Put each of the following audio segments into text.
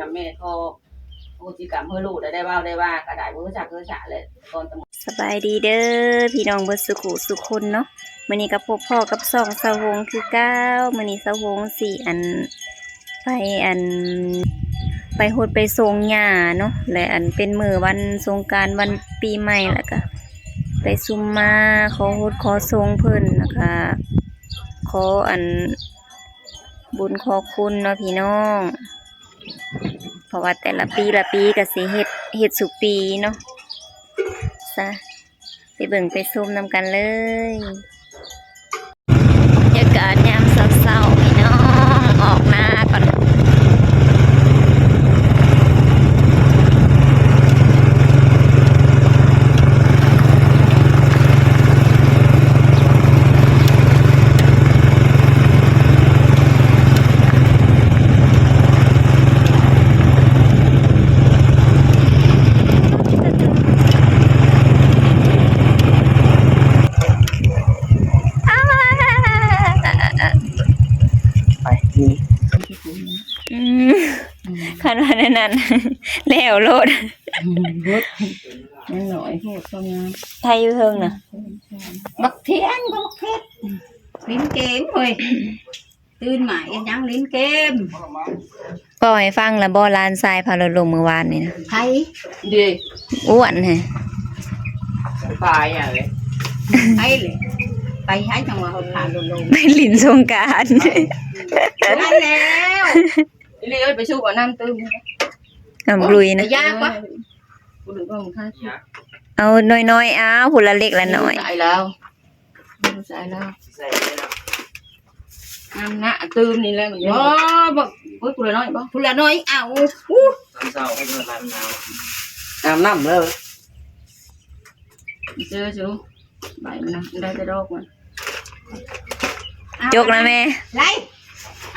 น่ะแม่ขอโหสิกรรมเฮอลูกได้ได้ว้าได้ว่าก็ได้บ่รู้จักเฮอฉะเลยตอนตำสบายดีเด้อพี่น้องเบิดสุขุสุคนเนาะมื้อนี้กับพบพ่อกับสองสาวงคือเก้ามื้อนี้สาวงสี่อันไปอัน ไปโฮดไปทรงหญ้าเนาะและอันเป็นมือวันสงกรารวันปีใหม่แล้วก็ไปซุมมาขอโฮดขอทรงเพิ่นนะคะขออันบุญขอคุณเนาะพี่น้อง เพราะว่าแต่ละปีละปีก็สิเฮ็ดเฮ็ดสุปีเนาะซะไปเบิ่งไปซุ่มนำกันเลยบรรยากาศยามเศร้าๆพี่น้องออกมาก่อนอ้าว ไปนี่ อืม คันว่านั้นนั้นแล้วโลดรถยังหน่อยโหดก็งามไทยอยู่เทิงน่ะ บักเทียนบักเพชรลิ้นเกมเฮ้ยตื่นหมายยังลิ้นเกมปล่อยฟังแล้วบ่ลานทรายพาเราลงเมื่อวานนี่นะไทยดีอ้วนฮะตายอะเลยไทยเลยไปใช้จังหวะเขาผ่านลงลงไปหลินสงกรารได้แล้ว อีเลี้ยไปสู้กับน้ำตื้มกำลุยนะยากปะกูถึงต้องค่าเอาน้อยๆอ้าวผุละเล็กละน้อยใส่แล้วใส่แล้วใส่เล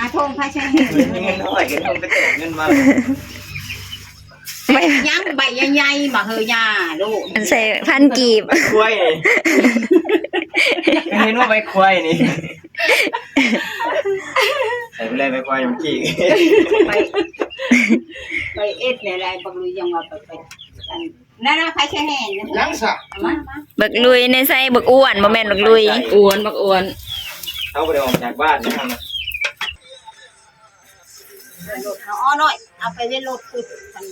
ยนะน้ำหน้าตื้มนี่แหละมันอ๋อบักเฮ้ยกูเลยน้อยบ่ผู้ละน้อยเอาอู้น้ำเศร้าให้เมื่อร้านหนาวน้ำน้ำเลยเจอจูใบมันนะได้แต่ดอกมันจกนะแม่ไรอาทงพาชัยเห็นเงินน้อยกันต้องไปแตกเงินมาไม่ยังใบใหญ่ๆมาเฮยาลูกใส่พันกีบไปควายนี่เห็นว่าไปควายนี่ใส่ไปเลยไปควายเมื่อกี้ไปไปเอ็ดเนี่ยอะไรบักลุยยังว่าไปไปอันนั่นนะพาชัยเห็นนะยังสักมามาบักลุยในใส่บักอ้วนบ่แม่นบักลุยอ้วนบักอ้วนเขาไปออกจากบ้านนะครับ เดินรถเอาอ้อหน่อย เอาไปเล่นรถคือกัน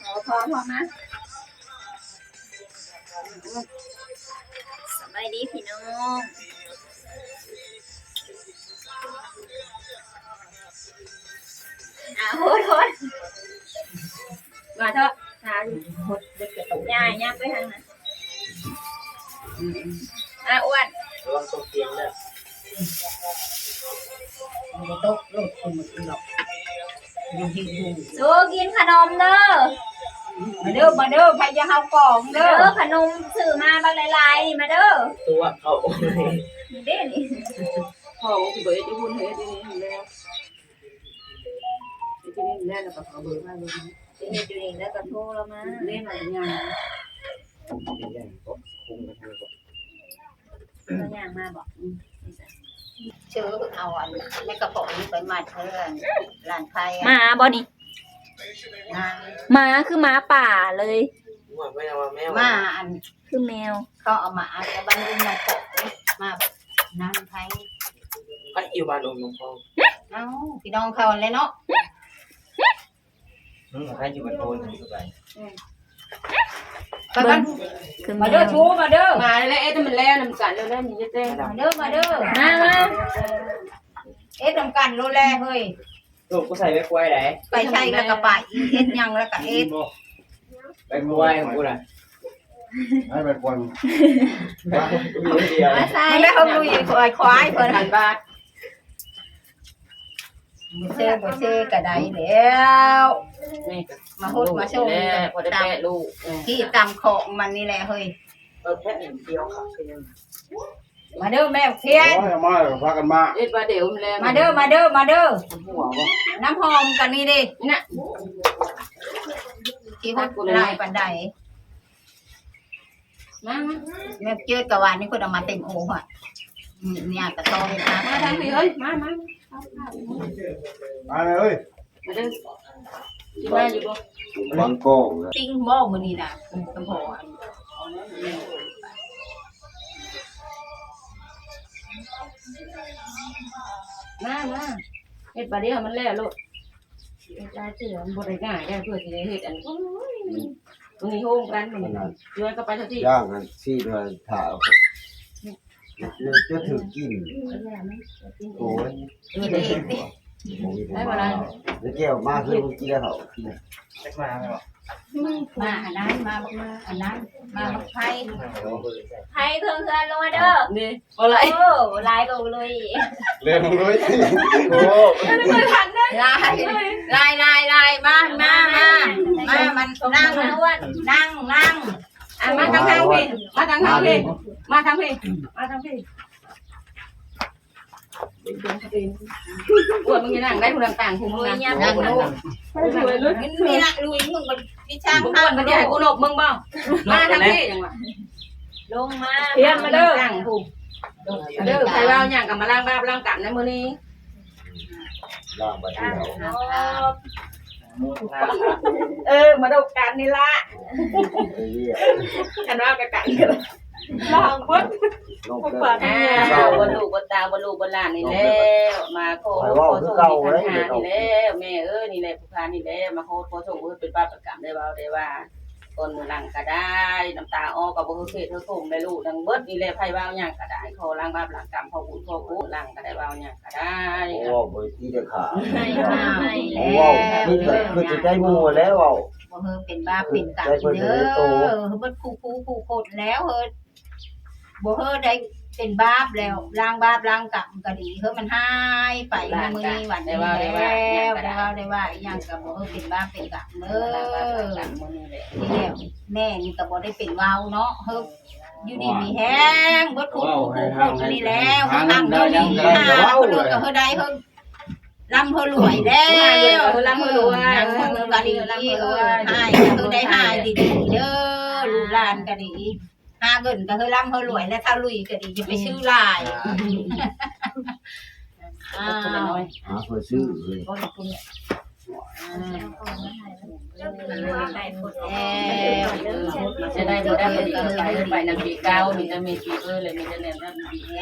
พอพอพอมาสบายดีพี่น้องอาโหดโหดมาเถอะทานย่าย่าไปทางนั้น อยู่ที่ดูสู้กินขนมเด้อมาเด้อมาเด้อพายาเฮากล่องเด้เด้ออขนมซื้อมาบางหลายๆมาเด้อตัวเขาเด้นี่พ่อของที่เบิร์ดที่พูดเฮ้ยที่นี่แล้วที่นี่แล้วแล้วก็ขอเบอร์มาเลยสิเฮ็ดอยู่นี่แล้วก็โทรแล้วมาเล่นอะไรยังคุมกันทางก่อนตัวอย่างมาบอก เชื่อเอาอันในกระป๋องนี้ไปมาเพื่อนร้านไทยหมาบ่นี่นางหมาคือหมาป่าเลยว่าไม่เอาว่าแม่มาอันคือแมว เขาเอามาอันแล้วบ้านอุ้มน้ำปกมาน้ำไทยพัดอยู่บ้านอมน้องฟองเอ้าพี่น้องเขาเลยเนาะอืมพัดอยู่บ้านโอนสบายไปบ้านคือแมมาเด้อวชูมาเด้อมาแล้วเอ๊ะแต่มันแล้วน้ำกันแล้วแล้วมีจะเต้นมาเด้อมาเด้อมามา เอ็ดทำกันรู้แลเฮ้ยลูกก็ใส่ไปควายไหนไปใช้แล้วก็ไปเอ็ดยังแล้วก็เอ็ดไปควายของกูน่ะให้ไปคนมีเดียวมาใส่ไม่ได้เขาลุยควายควายเพิ่นพันบาทเชื่อบ่เชื่อก็ได้แล้วนี่มาฮดมาชมแล้วพอได้แปะลูกที่ตำของมันนี่แหละเฮ้ยเออแค่หนึ่งเดียวครับคือยัง มาเด้อแม่เทียน โอ้ยมาพากันมาเอ็ดว่าเดี๋ยวมันแล้วมาเด้อมาเด้อมาเด้อหัวบ่น้ำหอมกันนี่ดิน่ะที่ฮดลายปันใดมาแม่เจอกะวานนี่คนเอามาเต็มโอ่งอะอืมเนี่ยกระซอยนะมาทางพี่เอ้ยมามามาเลยเอ้ยมาเด้อที่มาอยู่บ่บางโก้งติ้งบ่มื้อนี้น่ะกระพอ มามาเฮ็ดบาดเดียวมันแล้วลูกเฮ็ดได้เสือมันบ่ได้ง่ายได้เพื่อสิได้เฮ็ดอันโอ้ยตรงนี้โฮมกันมันย้อนก็ไปเท่าที่ย่างกันสี่เดือนถ่ายจะถือกินโอ้ยกินเองดิได้บ่ล่ะแล้วแก้วมากคือเมื่อกี้แล้วเขากินเล็กมาไหมบอก มาอันนั้นมาบักมาอันนั้นมาบักไผ่ให้เพื่อนเพื่อนลงมาเด้อนี่บ่ไหลโอ้ลายก็เลยเร็วเลยโอ้ไม่เคยผ่ายลายลายลายมามามามามันนั่งอ้วนนั่งนั่งอะมาทางทางพี่มาทางทางพี่มาทางพี่มาทางพี่ ปวดมึงยังนั่งได้ผู้ต่างๆผู้มึงนั่งนั่งลูกมันมีนักลุยมึงมันพี่ช่างมึงข้าอ้วนมันจะให้กูหลบมึงบ้างมาทางพี่จังหวะลงมาเพียนมาเด้อตั้งผู้เด้อใครว่าอย่างกับมาล้างบ้าล้างกันในมื้อนี้ย่างไปที่เขาเออมาดูกันนี่ละกันว่ากันกัน ลองพุทลงอ่เกินาบนลูกบนตาบนลูกบนหลานนี่แล้วมาโคโคส่งนี่คันหานี่แล้วแม่เอ้ยนี่แหละผู้พานี่แล้วมาโคโคส่งเอ้ยเป็นบ้าประกรรมได้บ่าได้ว่าต้นมือหลังก็ได้น้ำตาออกกับบ่เฮ็ดเธอส่งได้ลูกดังเบิดนี่แหละไผว่าหยังก็ได้ขอล้างบาปล้างกรรมขอบุญขอกุศลหลังก็ได้ว่าหยังก็ได้โอ้บริที่จะขาดให้มาให้โอ้คือคือจะใจมัวแล้วเอาบ่เฮอเป็นบ้าเป็นกะเด้อเบิดคู่คู่คู่โคตรแล้วเฮอ บ่เฮอได้เป็นบาปแล้วล้างบาปล้างกรรมก็ดีเฮอมันหายไปมื้อนี้วันนี้แล้วได้ว่าได้ว่าอีหยังก็บ่เฮอเป็นบาปเป็นกรรมเด้ล้างบาปล้างอกรรมมื้อนี้แหละแล้วแม่นี่ก็บ่ได้เป็นวาวเนาะเฮาอยู่ดีมีแฮงเบิดคู่คู่คู่คู่นี่แล้วข้างเฮานี่หาเพิ่นก็เฮาได้เฮาลำเฮารวยแล้วลำเฮารวยลำเฮารวยก็ดีลำเฮารวยหายก็เฮาได้หายดีๆเด้อลูกหลานก็ดี หาเงินก็เฮาลำเฮารวยและถ้าลุยก็ดีจะไปซื้อลายอ้าคนละวน้อยหาเพื่อซื้อเลยจะได้บ่ได้บ่ดีไปไปนำปีเก้ามีแต่มีปีเอ้ยเลยมีแต่แนวนั้นปีแ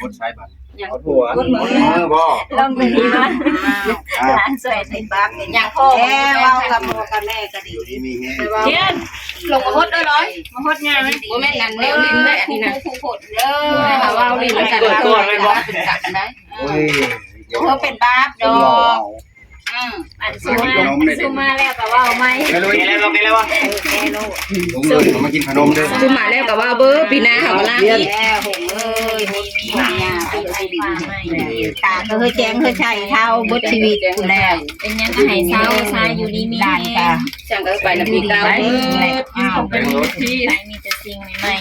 กดใช้บัตรยังกดหัวกดมือมือบ่ลงไปดีมั้ยอ่าร้านสวยเป็นบ้าเป็นยังพ่อแม่เว้ากับพ่อกับแม่ก็ดีอยู่ที่มีแห้งเทียนลงมาฮดได้ร้อยมาฮดง่ายไหมบ่แม่นนั่นแนวลิ้นได้อันนี้นะคู่ๆๆเด้อถ้าว่าลิ้นมันกันว่าเป็นกัดได้โอ้ยเฮาเป็นบ้าดอก อืมอันซูมาซูมาแล้วก็ว่าไหมไม่รู้ยังไงบอกยังไงวะแม่ลูกผมเลยมากินขนมด้วยคือมาแล้วก็ว่าเบอร์ปีหน้าเขามาล่าอีกแม่หงเอ้ยมีมียาไปเอาดินตาก็เฮยแจ้งเฮยใช้เท่าเบดชีวิตกูแล้วเป็นยังก็ให้เศร้าซาอยู่นี่มีหลานแฮตางจังก็ไปนำปีเก้าเบิดอ้าวเป็นรถที่ใครมีแต่สิ่งใหม่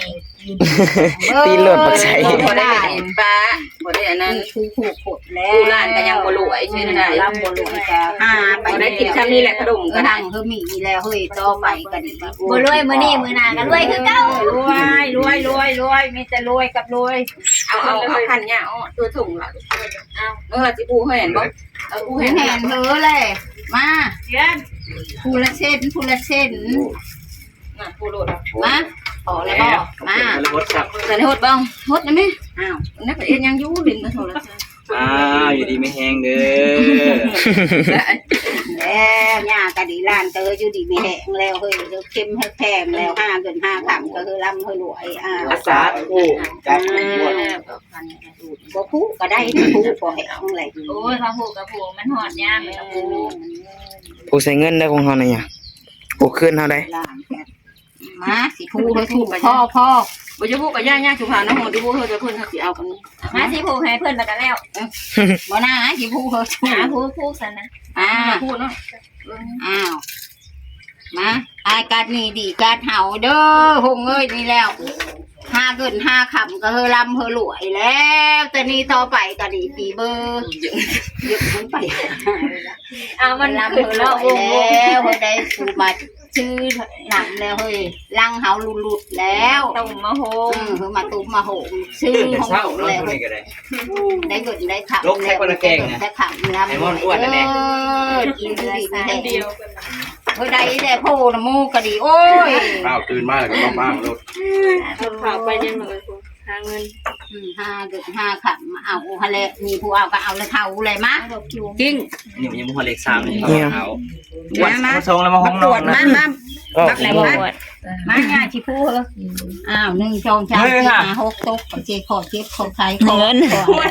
ตีหลดปักใส่ บ่ได้เห็นป้าบ่ได้อันนั้นคือผูกผดแล้วกูหลานก็ยังบ่รวยใช่ได้ร่ำบ่รวยก็หาไปบ่ได้กินซ้ำนี่แหละขนมก็ก็ได้นั่งเฮยมีแล้วเฮยต่อไปก็ดีๆบ่รวยมื้อนี้มื้อหน้าก็รวยคือเก่ารวยรวยรวยรวยมีแต่รวยกับรวยเอาเอาเอาคันเนี่ยเอาตัวถุงล่ะเอาเมื่อสิปูเห็นบ่เอาปูเห็เห็นนแหเห็นนเธอเลย มาผู้ละเส้นผู้ละเส้นน่ะปูโลดมา ขอแล้วบอกมากดสับแต่โหดบ้างโหดได้มั้ยอ้าวนักเรียนยังอยู่ดินมาโทรศัพท์อ้าวอยู่ดีไม่แห้งเด้อแล้วย่าก็ดีล้านเตออยู่ดีมีแหงแล้วเฮ้ยเดี๋ยวเข้มให้แพงแล้วห้าเกินห้าขำก็คือร่ำเฮ้ยรวยอ้าวอาสาผู้จับปวดบ่พูก็ได้นะพูก็แหงเลยโอ้ยพระผูกกับผูกมันหอดยามมันกับผูผู้ใส่เงินได้ของเฮาน่ะหยังผู้คืนเฮาได้ล้าน มาสิพูเฮ้ยพูพ่อพ่อบ่จะพูดกับย่าย่าสุภาน้องหมดที่พูดเฮาจะเพิ่นเขาสิเอากันมาสิผูกให้เพิ่นแล้วก็แล้วบ่น่าสิพูเฮ้ยหาผูกผูกซะนะอ่าพูดเนาะอ้าวมาอายการนี่ดีการเห่าเด้อหงเอ้ยนี่แล้วห้าเกินห้าคำก็เฮอลำเฮอรวยแล้ว แต่นี่ต่อไปก็ดีปีเบอร์เยอะมันไปเอามันลำขึ้เฮนอรแล้วววยงแล้วเฮอได้ปูมา ชื่อหนักแล้วเฮ้ยลังเฮาหลุดๆแล้วต้มมะโฮเออคือมาตุบมาโหงชื่อแต่ของเช้าเขาเนาะแล้วตัวนี้ก็ได้ได้เกิดได้ขับลกแค่คนละแกงนะได้ขับแล้วไอ้มอนอ้วนน่ะแน่เออกินดีไม่ได้เฮ้ยได้ได้โพน้ำมูกก็ดีโอ้ยข้าวตื่นมาแล้วก็ต้องบ้างรถข่าวไปยังเหมือนหาเงินอืม ห้าเดือนห้าขับมาเอาฮะเลยมีผู้เอาก็เอาเลยเท่าเลยมะจริงนี่มันยังบ่ฮอดเลข3นี่เนี่ยเอามามามาส่งแล้วมาห้องนปอวนดนะ มามาก็บักไหนวะ มาง่ายชิพูเหรออ้าวหนึ่งสองสามสี่ห้าหกตกเจ็ดขอเจ็ดขอใครขอเงินไป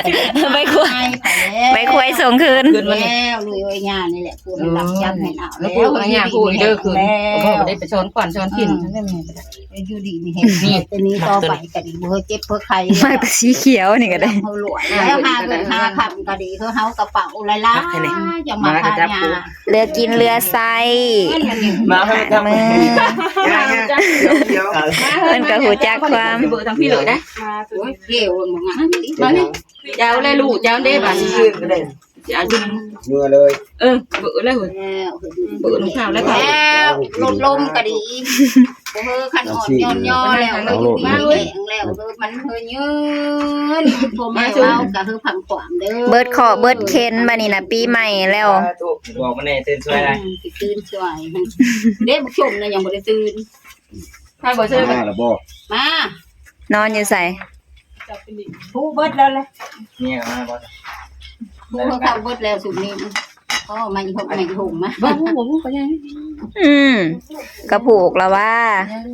ไปคุยไปแล้วไปคุยส่งคืนแล้วลุยไว้งานนี่แหละพูดหลับยับให้เอาแล้วพูดมาอย่างพูดเด้อคือแล้วพ่อบ่ได้ไปช้อนขวัญช้อนขินทั้งนั้นแม่ก็ได้อยู่ดีมีเห็นนี่ตัวนี้ต่อไปก็ดีเพื่อเจ็บเพื่อใครมาแต่สีเขียวนี่ก็ได้เขาหลวยแล้วหาเงินหาคำก็ดีเพื่อเฮากระเป๋าอะไรล่ะอย่ามาพายาเรือกินเรือไซเงินมันนี่มาให้จับมือเดี๋ยวเพิ่นก็หูจักความเบอร์ทั้งพี่เลยนะโอ้ยเกี่ยวมึงอะมานี่เจ้าเลยลูกเจ้าเด้บัดนี้เจ้าดึงเมื่อเลยเออเบอร์เลยเฮ้ยแล้วเบอร์ลูกข้าวแล้วก็แล้วลดลมก็ดีบ่ เฮอขันอ่อนย่อนย่อแล้วเลยอยู่ดีแข็งแล้วเฮอมันเฮอยืนพ่อแม่เว้าก็เฮอพังขวางเด้อเบิดขอเบิดเคนบัดนี้นะปีใหม่แล้วบอกมาแน่ตื่นสวยได้สิตื่นช่วยเด้บ่ชมนะยังบ่ได้ตื่นถ้าบ่ซื้อมาแล้วบอกมานอนอยู่ใส่ผู้เบิดแล้วแหละเนี่ยมาบ่ผู้เขาเข้าเบิดแล้วสุดนี้ ก็มาอีกหกมาอีกหกมาบ่บ่บ่ก็ยังอืมกระผูกแล้วว่า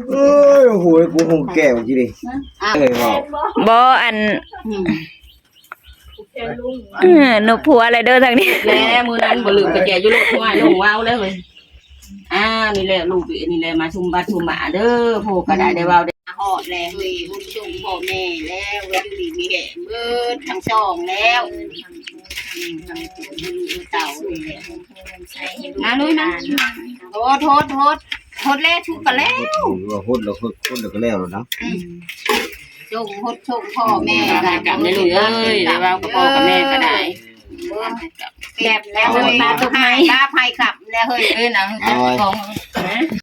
เอ้ยโอ้โหกูคงแก้วจีดิอ้าวเอ้ยว่าบ่อันอืมเออหนูผัวอะไรเด้อทางนี้แล้วมื้อนั้นบ่ลืมกระแจอยู่โลดทั่วลงว้าวเลยเฮ้ยอ้าวนี่แหละลูกนี่แหละมาชุมบัดชุมหมาเด้อโพก็ได้ได้เว้าได้หอดแล้วเฮ้ยบุญชุมพ่อแม่แล้วเว้ยอยู่ดีมีแหงเบิดทั้งสองแล้วอืมทั้ง เต่านี่แหละนะนุ้ยนะโทษโทษโทษโทษแล้วชุกกันแล้วว่าหุ่นแล้วหุ่นแล้วก็แล้วแล้วนะจงโทษชงพ่อแม่แม่กลับได้ลูกเอ้ยได้เว้ากับพ่อกับแม่ก็ได้แบบแล้วเฮ้ยตาตุกไม้ตาไผ่ขับแล้วเฮ้ยเอ้ยนะเอาไว้ของ